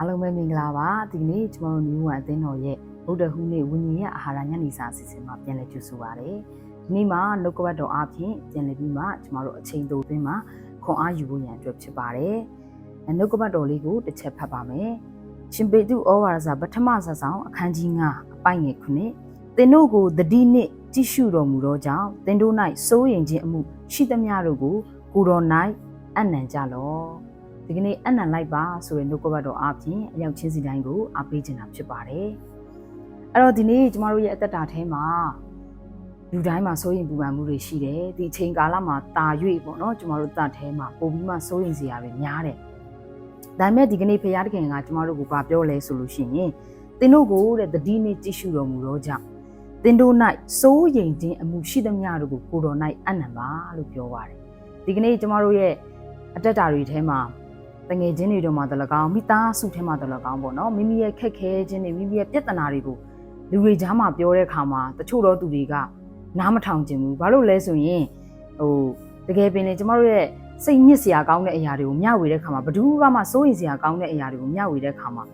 အားလုံးပဲမင်္ဂလာပါဒီကနေ့ကျွန်တော်တို့ new one အသင်းတော်ရဲ့ဗုဒ္ဓဟူးနေ့ဝိညာဉ်ရဲ့အာဟာရညနေစာအစီအစဉ်မှာပြန်လည်ကြိုဆိုပါရစေဒီနေ့မှာနှုတ်ကပတ်တော်အပြင်ပြန်လည်ပြီးမှကျွန်တော်တို့အချိန်တိုအတွင်းမှာခွန်အားယူဖို့ရန်အတွက်ဖြစ်ပါတယ်အဲနှုတ်ကပတ်တော်လေးကိုတစ်ချက်ဖတ်ပါမယ်ရှင်ပေတုဩဝါဒစာပထမဆဆောင်အခန်းကြီး9အပိုင်ငယ်9သင်တို့ကိုတတိနှစ်ကြည့်ရှုတော်မူသောကြောင့်သင်တို့၌စိုးရင်ခြင်းအမှုရှိသမျှတို့ကိုကိုတော်၌အနံ့ကြလော့ ဒီကနေ့အနံ့လိုက်ပါဆိုရင်နှုတ်ကပတ်တော်အပြင်အရောက်ချင်းစီတိုင်းကိုအားပေးခြင်းတာဖြစ်ပါတယ်အဲ့တော့ဒီနေ့ကျမတို့ရဲ့အသက်တာထဲမှာလူတိုင်းမှာစိုးရင်ပူပန်မှုတွေရှိတယ်ဒီအချိန်ကာလမှာတာ၍ပေါ့နော်ကျမတို့သက်ထဲမှာပို့ပြီးမှစိုးရင်စရာတွေများတယ်ဒါပေမဲ့ဒီကနေ့ဖရာတခင်ကကျမတို့ကိုဗာပြောလဲဆိုလို့ရှိရင်သင်တို့ကိုတဲ့တတိနေ့ကြည့်ရှုတော်မူတော့ကြောင့်သင်တို့၌စိုးရင်ခြင်းအမှုရှိသမျှတို့ကိုကိုတော်၌အနံပါလို့ပြောပါတယ်ဒီကနေ့ကျမတို့ရဲ့အတက်တာတွေထဲမှာ တငယ်ချင်းတွေတို့မှာတလကောင်းမိသားစုထဲမှာတလကောင်းပေါ့နော်မိမိရဲ့ခက်ခဲခြင်းတွေမိမိရဲ့ပြဿနာတွေကိုလူတွေကြားမှာပြောတဲ့အခါမှာတချို့တော့သူတွေကနားမထောင်ကျင်ဘူးဘာလို့လဲဆိုရင်ဟိုတကယ်ပင်လေကျမတို့ရဲ့စိတ်ညစ်စရာကောင်းတဲ့အရာတွေကိုမျှဝေတဲ့ခါမှာဘယ်သူမှစိုးရိမ်စရာကောင်းတဲ့အရာတွေကိုမျှဝေတဲ့ခါမှာ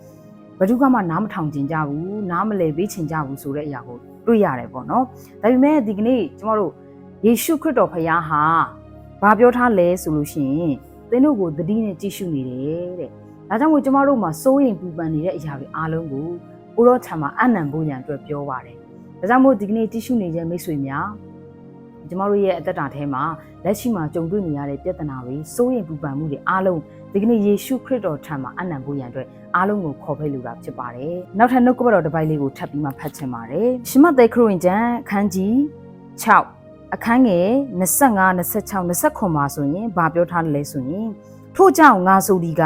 ဘယ်သူမှနားမထောင်ကျင်ကြဘူးနားမလည်ပေးချင်ကြဘူးဆိုတဲ့အရာကိုတွေ့ရတယ်ပေါ့နော်ဒါပေမဲ့ဒီကနေ့ကျမတို့ယေရှုခရစ်တော်ဖခင်ဟာဘာပြောထားလဲဆိုလို့ရှိရင် သင်တို့ကိုသတိနဲ့ကြည့်ရှုနေတယ်တဲ့ဒါကြောင့်မို့ကျမတို့မှာစိုးရိမ်ပူပန်နေတဲ့အရာတွေအားလုံးကိုကိုရောချမ်းမှာအနံ့ဖို့ရန်အတွက်ပြောပါတယ်ဒါကြောင့်မို့ဒီကနေ့ကြည့်ရှုနေတဲ့မိတ်ဆွေများကျမတို့ရဲ့အသက်တာထဲမှာလက်ရှိမှာကြုံတွေ့နေရတဲ့ပြဿနာတွေစိုးရိမ်ပူပန်မှုတွေအားလုံးဒီကနေ့ယေရှုခရစ်တော်ထံမှာအနံ့ဖို့ရန်အတွက်အားလုံးကိုခေါ်ဖိတ်လိုတာဖြစ်ပါတယ်။နောက်ထပ်နှုတ်ကပတ်တော်တစ်ပိုက်လေးကိုထပ်ပြီးမှဖတ်ချင်ပါတယ်။ရှမသက်ခရစ်ဝင်ကျမ်းအခန်းကြီး6 အခန်းငယ်25 26 29မှာဆိုရင်ဗာပြောထားတယ်လဲဆိုရင်ထို့ကြောင့်ငါဆိုဒီက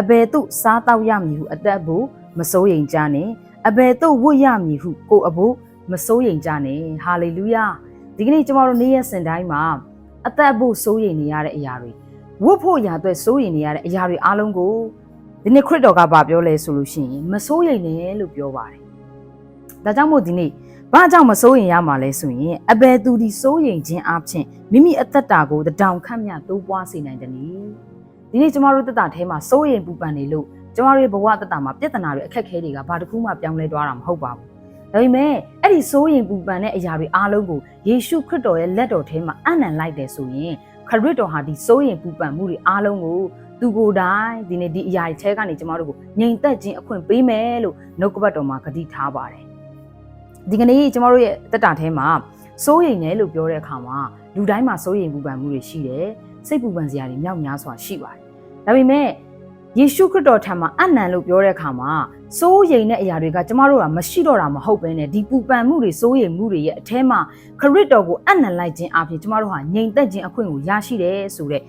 အဘယ်သို့စားတောက်ရမည်ဟုအသက်ဖို့မစိုးရိမ်ကြနဲ့အဘယ်သို့ဝတ်ရမည်ဟုကိုအဖို့မစိုးရိမ်ကြနဲ့ဟာလေလုယာဒီကနေ့ကျမတို့နေ့ရက်စင်တိုင်းမှာအသက်ဖို့စိုးရိမ်နေရတဲ့အရာတွေဝတ်ဖို့ရာအတွက်စိုးရိမ်နေရတဲ့အရာတွေအားလုံးကိုဒီနေ့ခရစ်တော်ကဗာပြောလဲဆိုလို့ရှိရင်မစိုးရိမ်နဲ့လို့ပြောပါတယ်ဒါကြောင့်မို့ဒီနေ့ ဘာကြောင့်မစိုးရိမ်ရမှာလဲဆိုရင်အဘယ်သူဒီစိုးရိမ်ခြင်းအပြင်မိမိအသက်တာကိုတောင်ခန့်မြတိုးပွားစေနိုင်တယ်နီဒီနေ့ကျမတို့တက်တာထဲမှာစိုးရိမ်ပူပန်နေလို့ကျမတို့ရဲ့ဘဝတက်တာမှာပြဿနာတွေအခက်အခဲတွေကဘာတစ်ခုမှပြောင်းလဲသွားတာမဟုတ်ပါဘူးဒါပေမဲ့အဲ့ဒီစိုးရိမ်ပူပန်တဲ့အရာတွေအားလုံးကိုယေရှုခရစ်တော်ရဲ့လက်တော်ထဲမှာအနံလိုက်တယ်ဆိုရင်ခရစ်တော်ဟာဒီစိုးရိမ်ပူပန်မှုတွေအားလုံးကိုသူကိုယ်တိုင်ဒီနေ့ဒီအရာတွေထဲကနေကျမတို့ကိုငြိမ်သက်ခြင်းအခွင့်ပေးမယ်လို့နှုတ်ကပတ်တော်မှာဂတိထားပါတယ် ဒီကနေ့ကျမတို့ရဲ့တက်တာထဲမှာစိုးရိမ်နေလို့ပြောတဲ့အခါမှာလူတိုင်းမှာစိုးရိမ်ပူပန်မှုတွေရှိတယ်စိတ်ပူပန်စရာတွေမြောက်များစွာရှိပါတယ်ဒါပေမဲ့ယေရှုခရစ်တော်ထံမှာအနံလို့ပြောတဲ့အခါမှာစိုးရိမ်တဲ့အရာတွေကကျမတို့ကမရှိတော့တာမဟုတ်ဘဲနဲ့ဒီပူပန်မှုတွေစိုးရိမ်မှုတွေရဲ့အထဲမှာခရစ်တော်ကိုအနံလိုက်ခြင်းအပြင်ကျမတို့ဟာငြိမ်သက်ခြင်းအခွင့်ကိုရရှိတယ်ဆိုတဲ့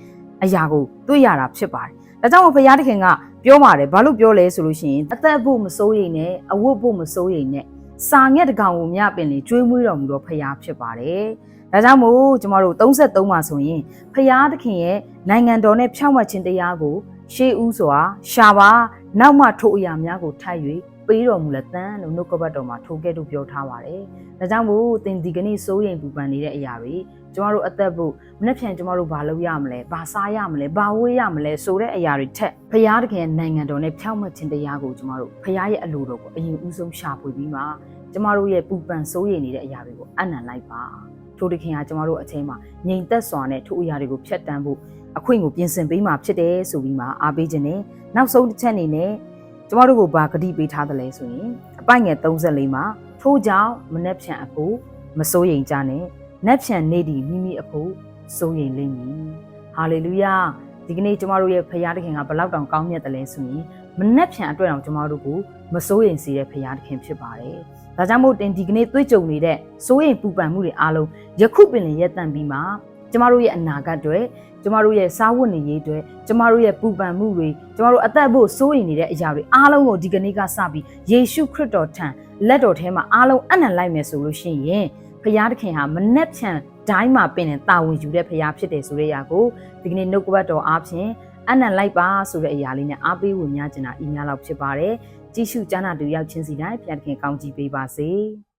အရာကိုတွေ့ရတာဖြစ်ပါတယ်။ဒါကြောင့်မို့ဘုရားသခင်ကပြောပါတယ်ဘာလို့ပြောလဲဆိုလို့ရှိရင်အသက်ဖို့မစိုးရိမ်နဲ့အဝတ်ဖို့မစိုးရိမ်နဲ့ စာငှက်တကောင်ကိုမြပင်လေကျွေးမွေးတော်မူတော့ဖရာဖြစ်ပါတယ်။ဒါကြောင့်မို့ကျမတို့33မှာဆိုရင်ဖရာသခင်ရဲ့နိုင်ငံတော်နဲ့ဖြောင့်မတ်ခြင်းတရားကိုရှေးဦးစွာရှာပါနောက်မှထိုအရာများကိုထပ်၍ ပေးတော်မူလက်တန်းလို့နှုတ်ကပတ်တော်မှာထိုကဲ့သို့ပြောထားပါတယ်။ဒါကြောင့်မို့သင်ဒီကနေ့စိုးရိမ်ပူပန်နေတဲ့အရာတွေကျမတို့အသက်ဖို့မနေ့ဖြန်ကျမတို့ဘာလုပ်ရမလဲဘာစားရမလဲဘာဝေးရမလဲဆိုတဲ့အရာတွေထက်ဖရာသခင်နိုင်ငံတော်နဲ့ဖြောင့်မတ်ခြင်းတရားကိုကျမတို့ဖရာရဲ့အလိုတော်ကိုအရင်ဦးဆုံးရှာဖွေပြီးမှကျမတို့ရဲ့ပူပန်စိုးရိမ်နေတဲ့အရာတွေကိုအနံလိုက်ပါထိုတခင်ကကျမတို့အချိန်မှာငြိမ်သက်စွာနဲ့ထိုအရာတွေကိုဖျက်တမ်းဖို့အခွင့်ကိုပြင်ဆင်ပေးမှဖြစ်တယ်ဆိုပြီးမှအားပေးခြင်းနဲ့နောက်ဆုံးတစ်ချက်အနေနဲ့ ကျမတို့ကိုဘာဂတိပေးထားသလဲဆိုရင်အပိုင်ငယ်34မှာထို့ကြောင့်မနှက်ဖြန်အဖို့မစိုးရိမ်ကြနဲ့နက်ဖြန်နေဒီမိမိအဖို့စိုးရိမ်လိမ့်မည်ဟာလေလုယာဒီကနေ့ကျမတို့ရဲ့ဖခင်တခင်ကဘလောက်တောင်ကောင်းမြတ်တယ်လဲဆိုရင်မနှက်ဖြန်အတွက်တောင်ကျမတို့ကိုမစိုးရိမ်စေတဲ့ဖခင်တခင်ဖြစ်ပါတယ်ဒါကြောင့်မို့တင်ဒီကနေ့တွေ့ကြုံနေတဲ့စိုးရိမ်ပူပန်မှုတွေအားလုံးယခုပင်လည်းရက်တန့်ပြီးမှ ကျမတို့ရဲ့အနာဂတ်တွေကျမတို့ရဲ့စားဝတ်နေရေးတွေကျမတို့ရဲ့ပူပန်မှုတွေကျမတို့အသက်ဖို့စိုးရိမ်နေတဲ့အရာတွေအားလုံးကိုဒီကနေ့ကစပြီးယေရှုခရစ်တော်ထံလက်တော်ထဲမှာအားလုံးအနံ့လိုက်မယ်ဆိုလို့ရှိရင်ဖခင်တခင်ဟာမနှက်ဖြန်ဒိုင်းမှာပင်တာဝန်ယူတဲ့ဖခင်ဖြစ်တယ်ဆိုတဲ့အရာကိုဒီကနေ့နှုတ်ကပတ်တော်အားဖြင့်အနံ့လိုက်ပါဆိုတဲ့အရာလေးနဲ့အားပေးဝင်များကျင်တာအီးများလောက်ဖြစ်ပါတယ်ကြည့်ရှုကြားနာတူရောက်ချင်းစီတိုင်းဖခင်တခင်ကောင်းချီးပေးပါစေ။